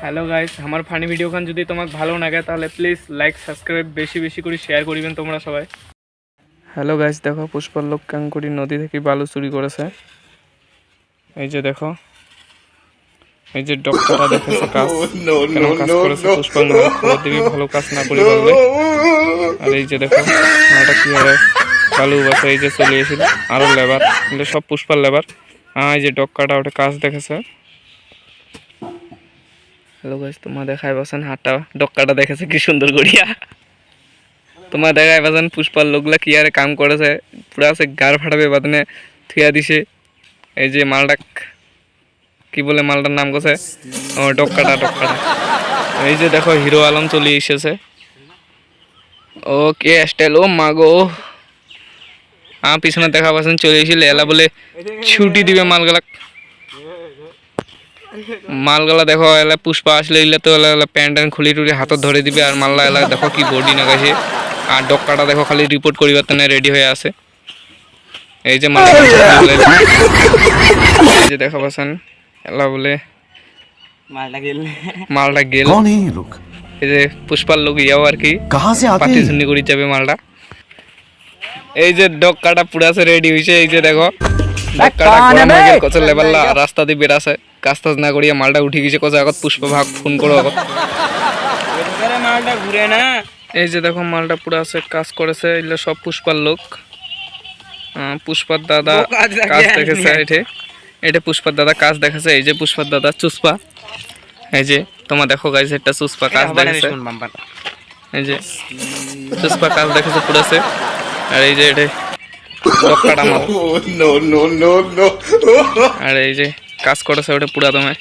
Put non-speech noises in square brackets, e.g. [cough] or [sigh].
Hello guys আমার funny ভিডিওখান যদি তোমাকে ভালো লাগে তাহলে প্লিজ লাইক সাবস্ক্রাইব বেশি বেশি করে শেয়ার করিবেন তোমরা সবাই। হ্যালো গাইস দেখো পুষ্পাল্লোক কাঙ্কুরি নদী থেকে বালু চুরি করেছে। এই যে দেখো এই যে ডক্টরটা দেখেছে কাজ। [laughs] কেমন কাজ করেছে? পুষ্পাল নামে খবর দিবি ভালো কাজ না করি বলবে আর এই যে দেখো এটা কি হবে বালু বাসা এই যে চলে এসেছিল আরও লেবার সব পুষ্পার লেবার এই যে ডক্কাটা ওটা কাজ দেখেছে। হ্যালো গাইস তোমার দেখাই বাসেন হাটটা। ডক্কাটা দেখেছে কি সুন্দর করিয়া তোমার দেখাই বাসেন পুষ্পার লোকগুলা কি আরে কাম করেছে। পুরা সে গাড় ফাটাবে বাদনে থুয়া দিছে। এই যে মালটা কি বলে মালটার নাম কছে? ও, ডক্কাটা ডক্কাটা। এই যে দেখো, হিরো আলম চলে এসেছে। ওকে, স্টাইল, ও মাগো হ্যাঁ পিছনে দেখা পাচ্ছেন চলে এসেছিল এলা বলে ছুটি দিবে মালগুলা মালগালা দেখো এলা পুষ্পা আসলে ইলে তো এলা এলা প্যান্ট ট্যান্ট খুলি টুলি হাতত ধরে দিবে আর মাল্লা এলা দেখো কি বডি না গেছে আর ডক্কাটা দেখো খালি রিপোর্ট করিবার তেনে রেডি হয়ে আছে। এই যে এই যে দেখা পাচ্ছেন এলা বলে মালটা গেল। এই যে পুষ্পার লোক ইয়াও আর কি। পাতি শুনি করে যাবে মালটা। এই যে ডক্কাটা পুরা সে রেডি হয়েছে এই যে দেখো। রাস্তা দিয়ে বেরাছে কাজ টাজ না করিয়া মালটা উঠে গেছে কত আগত পুষ্প ভাগ ফোন করো আগত। মালটা ঘুরে না। এই যে দেখো মালটা পুরো আছে কাজ করেছে এগুলো সব পুষ্পার লোক। আহ, পুষ্পার দাদা কাজ। দেখেছে এটে এটা পুষ্পার দাদা কাজ দেখেছে এই যে পুষ্পার দাদা চুস্পা এই যে তোমার দেখো গাইছে একটা চুস্পা কাজ দেখেছে। এই যে চুস্পা কাজ দেখেছে পুরাছে। আর এই যে এটা [laughs] আর এই যে কাজ করেছে ওটা পুরা তোমায়